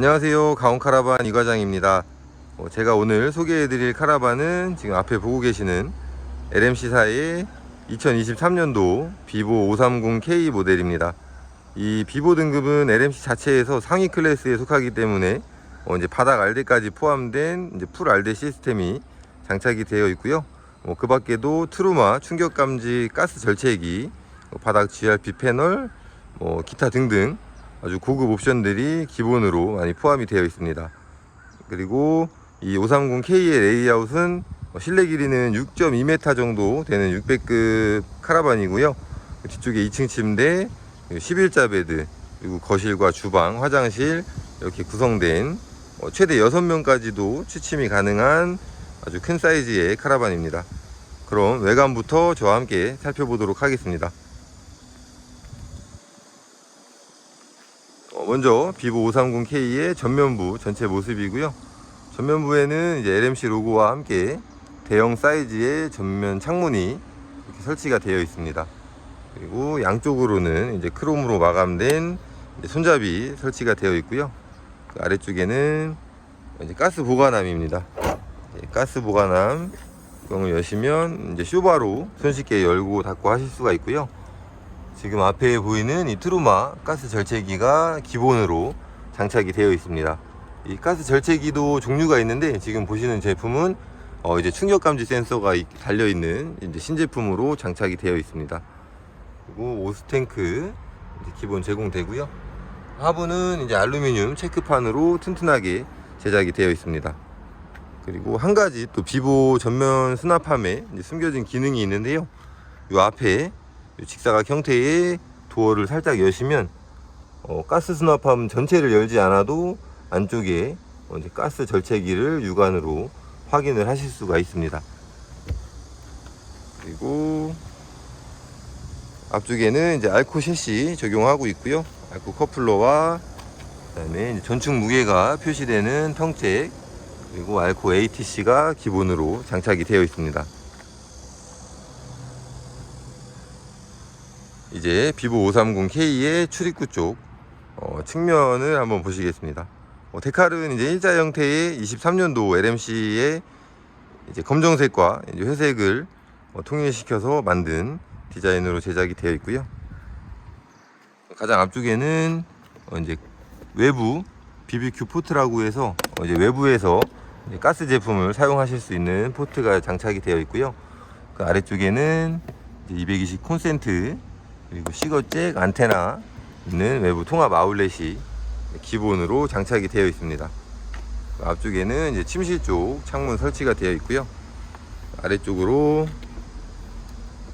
안녕하세요. 가온카라반 이과장입니다. 어, 제가 오늘 소개해드릴 카라반은 지금 앞에 보고 계시는 LMC사의 2023년도 비보 530K 모델입니다. 이 비보 등급은 LMC 자체에서 상위 클래스에 속하기 때문에 어, 이제 바닥 알대까지 포함된 이제 풀 알대 시스템이 장착이 되어 있고요. 어, 그 밖에도 트루마 충격 감지 가스 절체기 어, 바닥 GRP 패널 뭐 기타 등등 아주 고급 옵션들이 기본으로 많이 포함이 되어 있습니다. 그리고 이 530K의 레이아웃은 실내 길이는 6.2m 정도 되는 600급 카라반이고요. 뒤쪽에 2층 침대, 11자 베드, 그리고 거실과 주방, 화장실 이렇게 구성된 어, 최대 6명까지도 취침이 가능한 아주 큰 사이즈의 카라반입니다. 그럼 외관부터 저와 함께 살펴보도록 하겠습니다. 먼저 비보 530K의 전면부 전체 모습이고요. 전면부에는 이제 LMC 로고와 함께 대형 사이즈의 전면 창문이 이렇게 설치가 되어 있습니다. 그리고 양쪽으로는 이제 크롬으로 마감된 이제 손잡이 설치가 되어 있고요. 그 아래쪽에는 이제 가스 보관함입니다. 예, 가스 보관함 이걸 여시면 이제 쇼바로 손쉽게 열고 닫고 하실 수가 있고요. 지금 앞에 보이는 이 트루마 가스 절체기가 기본으로 장착이 되어 있습니다. 이 가스 절체기도 종류가 있는데 지금 보시는 제품은 어 이제 충격 감지 센서가 달려 있는 이제 신제품으로 장착이 되어 있습니다. 그리고 오스탱크 기본 제공되고요. 하부는 이제 알루미늄 체크판으로 튼튼하게 제작이 되어 있습니다. 그리고 한 가지 또 비보 전면 수납함에 숨겨진 기능이 있는데요. 이 앞에 직사각 형태의 도어를 살짝 여시면 어, 가스 수납함 전체를 열지 않아도 안쪽에 어, 가스 절체기를 육안으로 확인을 하실 수가 있습니다. 그리고 앞쪽에는 이제 알코 셰시 적용하고 있고요. 알코 커플러와 그다음에 전축 무게가 표시되는 평택 그리고 알코 ATC가 기본으로 장착이 되어 있습니다. 이제 비보 530K의 출입구 쪽 어, 측면을 한번 보시겠습니다. 어, 데칼은 이제 일자 형태의 23년도 LMC의 이제 검정색과 이제 회색을 어, 통일시켜서 만든 디자인으로 제작이 되어 있고요. 가장 앞쪽에는 어, 이제 외부 BBQ 포트라고 해서 어, 이제 외부에서 이제 가스 제품을 사용하실 수 있는 포트가 장착이 되어 있고요. 그 아래쪽에는 220 콘센트 그리고 시거잭 안테나 있는 외부 통합 아울렛이 기본으로 장착이 되어 있습니다. 앞쪽에는 이제 침실 쪽 창문 설치가 되어 있고요. 아래쪽으로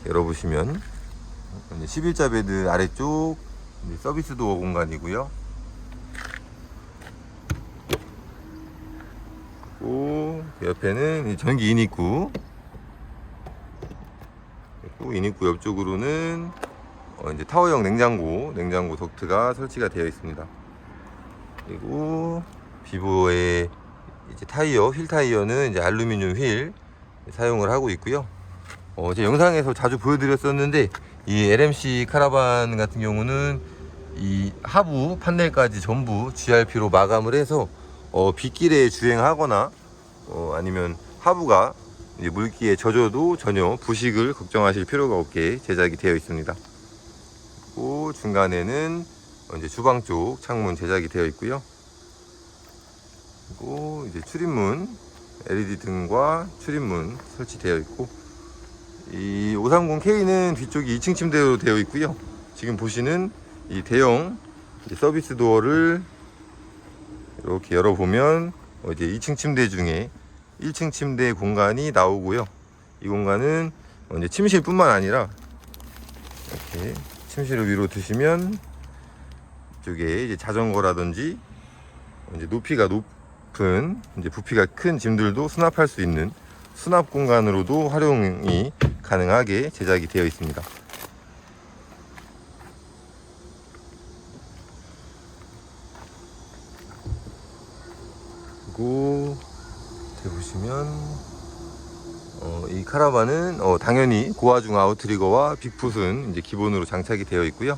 열어보시면 11자 베드 아래쪽 서비스 도어 공간이고요. 그리고 옆에는 전기 인입구 그리고 인입구 옆쪽으로는 어, 이제 타워형 냉장고, 냉장고 덕트가 설치가 되어 있습니다. 그리고 비보의 이제 타이어, 휠 타이어는 이제 알루미늄 휠 사용을 하고 있고요. 어, 제 영상에서 자주 보여드렸었는데 이 LMC 카라반 같은 경우는 이 하부 판넬까지 전부 GRP로 마감을 해서 어, 빗길에 주행하거나 어, 아니면 하부가 물기에 젖어도 전혀 부식을 걱정하실 필요가 없게 제작이 되어 있습니다. 있고 중간에는 이제 주방 쪽 창문 제작이 되어 있고요. 그리고 이제 출입문 LED 등과 출입문 설치되어 있고 이 530K는 뒤쪽이 2층 침대로 되어 있고요. 지금 보시는 이 대형 서비스 도어를 이렇게 열어보면 이제 2층 침대 중에 1층 침대 공간이 나오고요. 이 공간은 이제 침실뿐만 아니라 이렇게 침실을 위로 드시면 이쪽에 이제 자전거라든지 이제 높이가 높은 이제 부피가 큰 짐들도 수납할 수 있는 수납 공간으로도 활용이 가능하게 제작이 되어 있습니다. 그리고 보시면 어, 이 카라반은 어, 당연히 고화중 아웃트리거와 빅풋은 이제 기본으로 장착이 되어 있고요.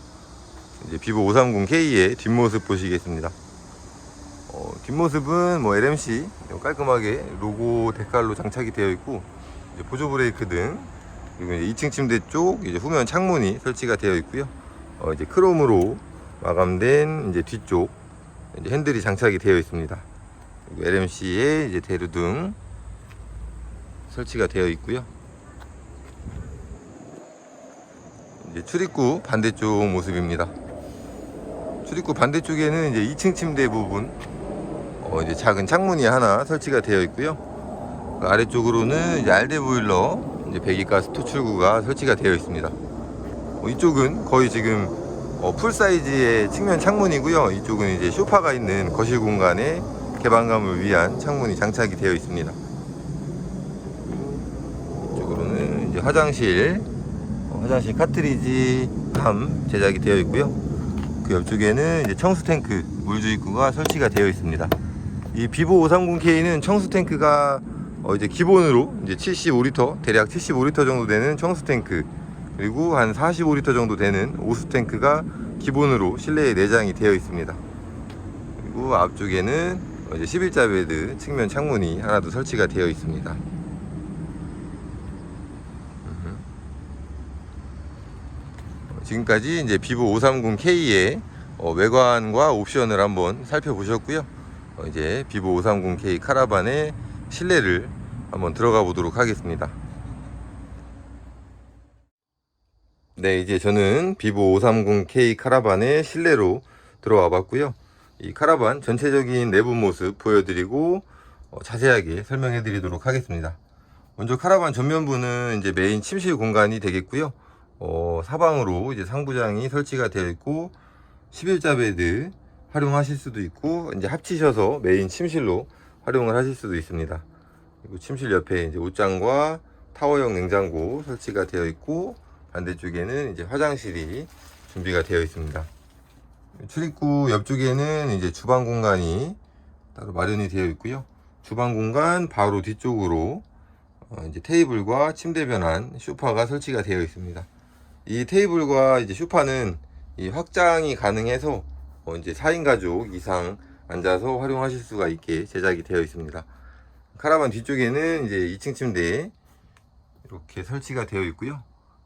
이제 비보 530K의 뒷모습 보시겠습니다. 어, 뒷모습은 뭐 LMC 깔끔하게 로고 데칼로 장착이 되어 있고 보조 브레이크 등 그리고 이제 2층 침대 쪽 이제 후면 창문이 설치가 되어 있고요. 어, 이제 크롬으로 마감된 이제 뒤쪽 이제 핸들이 장착이 되어 있습니다. LMC의 이제 대류등 설치가 되어 있고요. 이제 출입구 반대쪽 모습입니다. 출입구 반대쪽에는 이제 2층 침대 부분 어, 이제 작은 창문이 하나 설치가 되어 있고요. 그 아래쪽으로는 이제 알데 보일러 이제 배기가스 토출구가 설치가 되어 있습니다. 어, 이쪽은 거의 지금 어, 풀 사이즈의 측면 창문이고요. 이쪽은 이제 소파가 있는 거실 공간에 개방감을 위한 창문이 장착이 되어 있습니다. 이제 화장실, 어, 화장실 카트리지 함 제작이 되어 있고요. 그 옆쪽에는 이제 청수 탱크 물주입구가 설치가 되어 있습니다. 이 비보 530K는 청수 탱크가 어 이제 기본으로 이제 75리터 대략 75리터 정도 되는 청수 탱크 그리고 한 45리터 정도 되는 오수 탱크가 기본으로 실내에 내장이 되어 있습니다. 그리고 앞쪽에는 어 이제 11자 베드 측면 창문이 하나 더 설치가 되어 있습니다. 지금까지 이제 비보 530K의 어, 외관과 옵션을 한번 살펴보셨고요. 어, 이제 비보 530K 카라반의 실내를 한번 들어가 보도록 하겠습니다. 네, 이제 저는 비보 530K 카라반의 실내로 들어와 봤고요. 이 카라반 전체적인 내부 모습 보여드리고 어, 자세하게 설명해 드리도록 하겠습니다. 먼저 카라반 전면부는 이제 메인 침실 공간이 되겠고요. 어, 사방으로 이제 상부장이 설치가 되어 있고 11자 베드 활용하실 수도 있고 이제 합치셔서 메인 침실로 활용을 하실 수도 있습니다. 그리고 침실 옆에 이제 옷장과 타워형 냉장고 설치가 되어 있고 반대쪽에는 이제 화장실이 준비가 되어 있습니다. 출입구 옆쪽에는 이제 주방 공간이 따로 마련이 되어 있고요. 주방 공간 바로 뒤쪽으로 어, 이제 테이블과 침대 변환 소파가 설치가 되어 있습니다. 이 테이블과 이제 소파는 이 확장이 가능해서 어, 이제 4인 가족 이상 앉아서 활용하실 수가 있게 제작이 되어 있습니다. 카라반 뒤쪽에는 이제 2층 침대 이렇게 설치가 되어 있고요.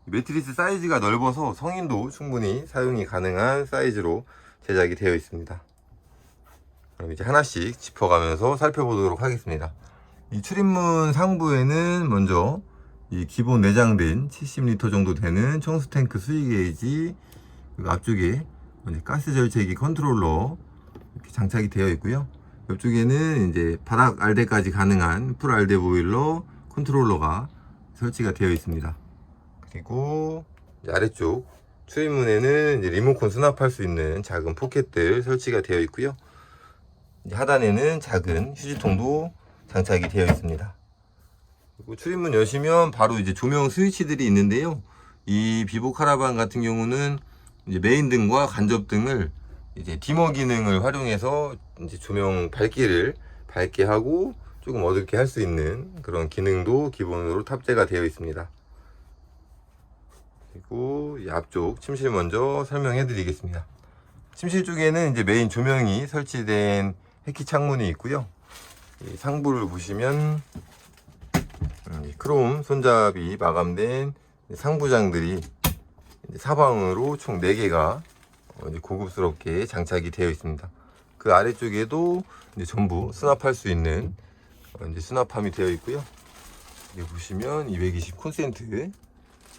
매트리스 사이즈가 넓어서 성인도 충분히 사용이 가능한 사이즈로 제작이 되어 있습니다. 그럼 이제 하나씩 짚어가면서 살펴보도록 하겠습니다. 이 출입문 상부에는 먼저 이 기본 내장된 70리터 정도 되는 청수 탱크 수위 게이지 그리고 앞쪽에 가스 절제기 컨트롤러 이렇게 장착이 되어 있고요. 옆쪽에는 이제 바닥 알대까지 가능한 풀 알대 보일러 컨트롤러가 설치가 되어 있습니다. 그리고 아래쪽 출입문에는 리모컨 수납할 수 있는 작은 포켓들 설치가 되어 있고요. 하단에는 작은 휴지통도 장착이 되어 있습니다. 출입문 여시면 바로 이제 조명 스위치들이 있는데요. 이 비보 카라반 같은 경우는 이제 메인 등과 간접 등을 이제 디머 기능을 활용해서 이제 조명 밝기를 밝게 하고 조금 어둡게 할 수 있는 그런 기능도 기본으로 탑재가 되어 있습니다. 그리고 이 앞쪽 침실 먼저 설명해 드리겠습니다. 침실 쪽에는 이제 메인 조명이 설치된 해키 창문이 있고요. 이 상부를 보시면 크롬 손잡이 마감된 상부장들이 사방으로 총 4개가 어, 고급스럽게 장착이 되어 있습니다. 그 아래쪽에도 전부 수납할 수 있는 어, 수납함이 되어 있고요. 여기 보시면 220 콘센트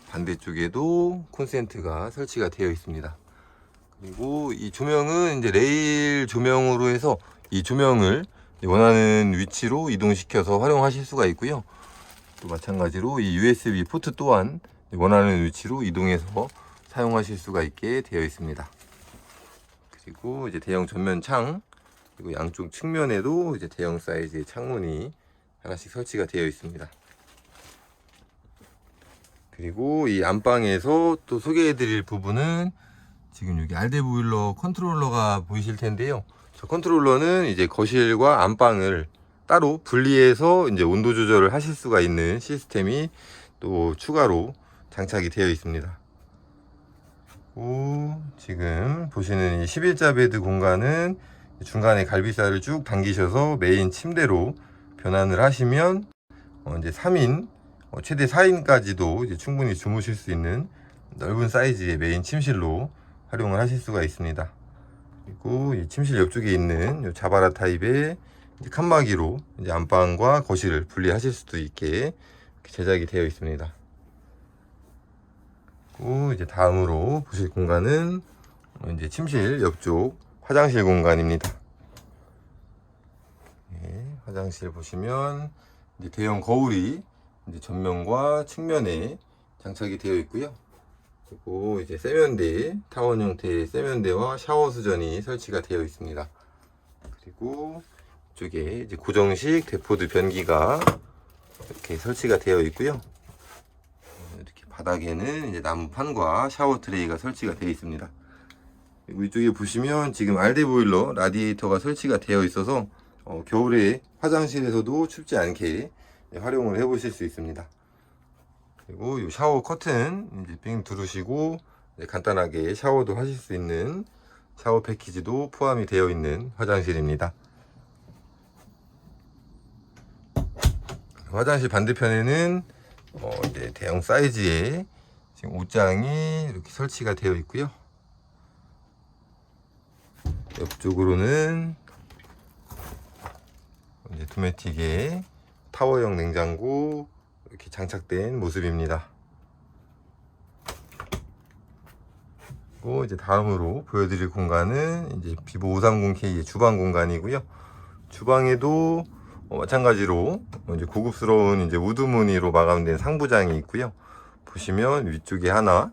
반대쪽에도 콘센트가 설치가 되어 있습니다. 그리고 이 조명은 이제 레일 조명으로 해서 이 조명을 원하는 위치로 이동시켜서 활용하실 수가 있고요. 또 마찬가지로 이 USB 포트 또한 원하는 위치로 이동해서 사용하실 수가 있게 되어 있습니다. 그리고 이제 대형 전면 창 그리고 양쪽 측면에도 이제 대형 사이즈의 창문이 하나씩 설치가 되어 있습니다. 그리고 이 안방에서 또 소개해 드릴 부분은 지금 여기 알데 보일러 컨트롤러가 보이실 텐데요. 저 컨트롤러는 이제 거실과 안방을 따로 분리해서 이제 온도 조절을 하실 수가 있는 시스템이 또 추가로 장착이 되어 있습니다. 그리고 지금 보시는 이 11자 베드 공간은 중간에 갈비살을 쭉 당기셔서 메인 침대로 변환을 하시면 어, 이제 3인 어, 최대 4인까지도 이제 충분히 주무실 수 있는 넓은 사이즈의 메인 침실로 활용을 하실 수가 있습니다. 그리고 이 침실 옆쪽에 있는 이 자바라 타입의 칸막이로 이제 안방과 거실을 분리하실 수도 있게 제작이 되어 있습니다. 그리고 이제 다음으로 보실 공간은 어, 이제 침실 옆쪽 화장실 공간입니다. 네, 화장실 보시면 이제 대형 거울이 이제 전면과 측면에 장착이 되어 있고요. 그리고 이제 세면대, 타원 형태의 세면대와 샤워 수전이 설치가 되어 있습니다. 그리고 이쪽에 이제 고정식 데포드 변기가 이렇게 설치가 되어 있고요. 이렇게 바닥에는 이제 나무 판과 샤워 트레이가 설치가 되어 있습니다. 이쪽에 보시면 지금 알데 보일러 라디에이터가 설치가 되어 있어서 어, 겨울에 화장실에서도 춥지 않게 네, 활용을 해 보실 수 있습니다. 그리고 이 샤워 커튼 이제 빙 두르시고 이제 간단하게 샤워도 하실 수 있는 샤워 패키지도 포함이 되어 있는 화장실입니다. 화장실 반대편에는 어, 이제 대형 사이즈의 지금 옷장이 이렇게 설치가 되어 있고요. 옆쪽으로는 이제 도메틱의 타워형 냉장고 이렇게 장착된 모습입니다. 그리고 이제 다음으로 보여드릴 공간은 이제 비보 530K의 주방 공간이고요. 주방에도 어, 마찬가지로 이제 고급스러운 이제 우드 무늬로 마감된 상부장이 있고요. 보시면 위쪽에 하나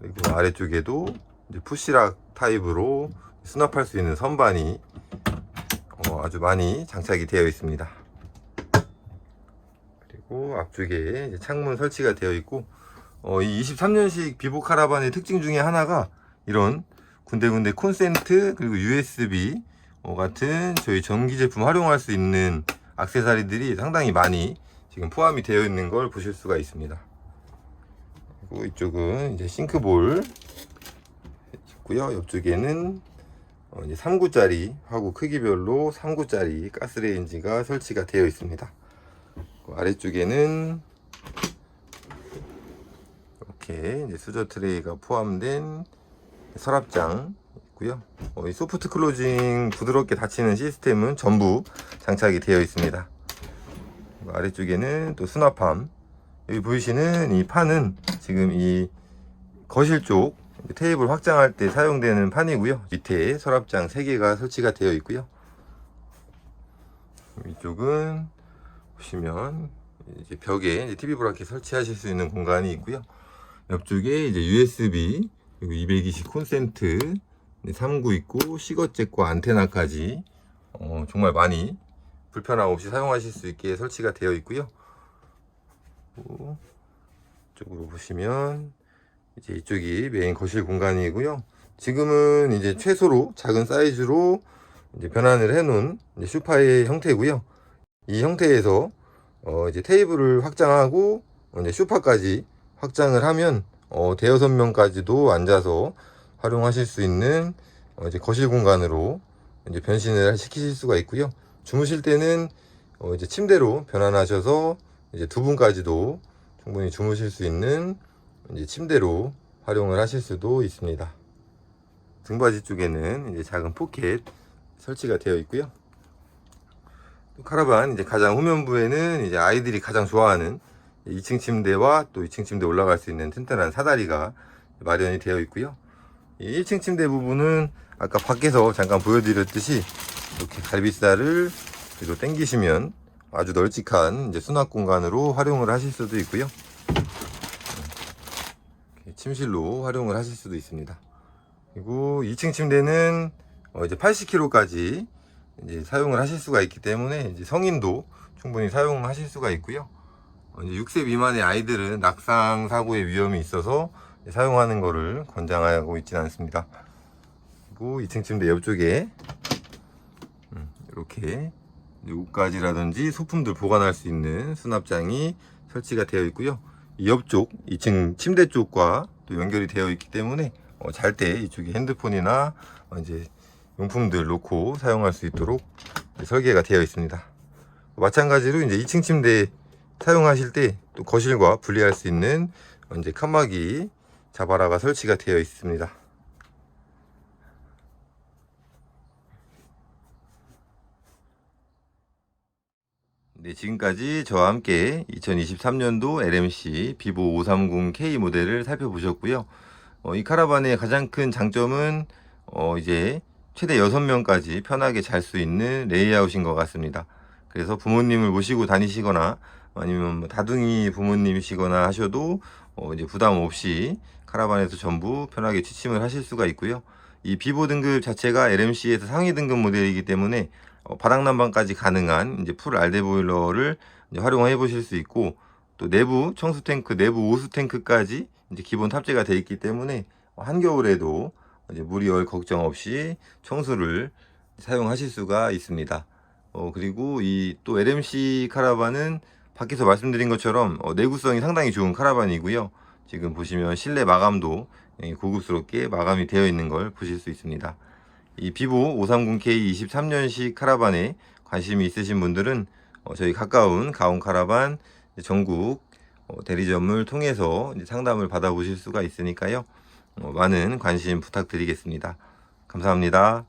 그리고 아래쪽에도 이제 푸시락 타입으로 수납할 수 있는 선반이 어, 아주 많이 장착이 되어 있습니다. 그리고 앞쪽에 창문 설치가 되어 있고 어, 이 23년식 비보 카라반의 특징 중에 하나가 이런 군데군데 콘센트 그리고 USB 어, 같은 저희 전기 제품 활용할 수 있는 악세사리들이 상당히 많이 지금 포함이 되어 있는 걸 보실 수가 있습니다. 그리고 이쪽은 이제 싱크볼 있고요. 옆쪽에는 어, 이제 3구짜리 화구 크기별로 3구짜리 가스레인지가 설치가 되어 있습니다. 그 아래쪽에는 이렇게 이제 수저 트레이가 포함된 서랍장 있고요. 어, 이 소프트 클로징 부드럽게 닫히는 시스템은 전부 장착이 되어 있습니다. 그 아래쪽에는 또 수납함. 여기 보이시는 이 판은 지금 이 거실 쪽 테이블 확장할 때 사용되는 판이고요. 밑에 서랍장 3개가 설치가 되어 있고요. 이쪽은 보시면 이제 벽에 이제 TV 브라켓 설치하실 수 있는 공간이 있고요. 옆쪽에 이제 USB 그리고 220 콘센트 3구 있고 시거잭과 안테나까지 어, 정말 많이 불편함 없이 사용하실 수 있게 설치가 되어 있고요. 이쪽으로 보시면 이제 이쪽이 메인 거실 공간이고요. 지금은 이제 최소로 작은 사이즈로 이제 변환을 해놓은 슈파의 형태고요. 이 형태에서 어 이제 테이블을 확장하고 어 이제 슈파까지 확장을 하면 어 대여섯 명까지도 앉아서 활용하실 수 있는 어 이제 거실 공간으로 이제 변신을 시키실 수가 있고요. 주무실 때는 어 이제 침대로 변환하셔서 이제 두 분까지도 충분히 주무실 수 있는 이제 침대로 활용을 하실 수도 있습니다. 등받이 쪽에는 이제 작은 포켓 설치가 되어 있고요. 또 카라반 이제 가장 후면부에는 이제 아이들이 가장 좋아하는 2층 침대와 또 2층 침대 올라갈 수 있는 튼튼한 사다리가 마련이 되어 있고요. 이 1층 침대 부분은 아까 밖에서 잠깐 보여드렸듯이 이렇게 갈비살을 뒤로 당기시면 아주 널찍한 이제 수납 공간으로 활용을 하실 수도 있고요. 이렇게 침실로 활용을 하실 수도 있습니다. 그리고 2층 침대는 어 이제 80kg까지 이제 사용을 하실 수가 있기 때문에 이제 성인도 충분히 사용하실 수가 있고요. 어 이제 6세 미만의 아이들은 낙상 사고의 위험이 있어서 사용하는 것을 권장하고 있지는 않습니다. 그리고 2층 침대 옆쪽에 음, 이렇게 옷가지라든지 소품들 보관할 수 있는 수납장이 설치가 되어 있고요. 이 옆쪽 2층 침대 쪽과 또 연결이 되어 있기 때문에 어, 잘때 이쪽에 핸드폰이나 어, 이제 용품들 놓고 사용할 수 있도록 설계가 되어 있습니다. 마찬가지로 이제 2층 침대 사용하실 때 또 거실과 분리할 수 있는 이제 칸막이 자바라가 설치가 되어 있습니다. 네, 지금까지 저와 함께 2023년도 LMC 비보 530K 모델을 살펴보셨고요. 어, 이 카라반의 가장 큰 장점은 어, 이제 최대 6명까지 편하게 잘 수 있는 레이아웃인 것 같습니다. 그래서 부모님을 모시고 다니시거나 아니면 뭐 다둥이 부모님이시거나 하셔도 어, 이제 부담 없이 카라반에서 전부 편하게 취침을 하실 수가 있고요. 이 비보 등급 자체가 LMC에서 상위 등급 모델이기 때문에 어, 바닥 난방까지 가능한 이제 풀 알데 보일러를 활용해 보실 수 있고 또 내부 청수 탱크, 내부 오수 탱크까지 이제 기본 탑재가 되어 있기 때문에 한겨울에도 이제 물이 얼 걱정 없이 청수를 사용하실 수가 있습니다. 어, 그리고 이 또 LMC 카라반은 밖에서 말씀드린 것처럼 어, 내구성이 상당히 좋은 카라반이고요. 지금 보시면 실내 마감도 예, 고급스럽게 마감이 되어 있는 걸 보실 수 있습니다. 이 비보 530K 23년식 카라반에 관심이 있으신 분들은 어, 저희 가까운 가온 카라반 전국 어, 대리점을 통해서 상담을 받아보실 수가 있으니까요. 어, 많은 관심 부탁드리겠습니다. 감사합니다.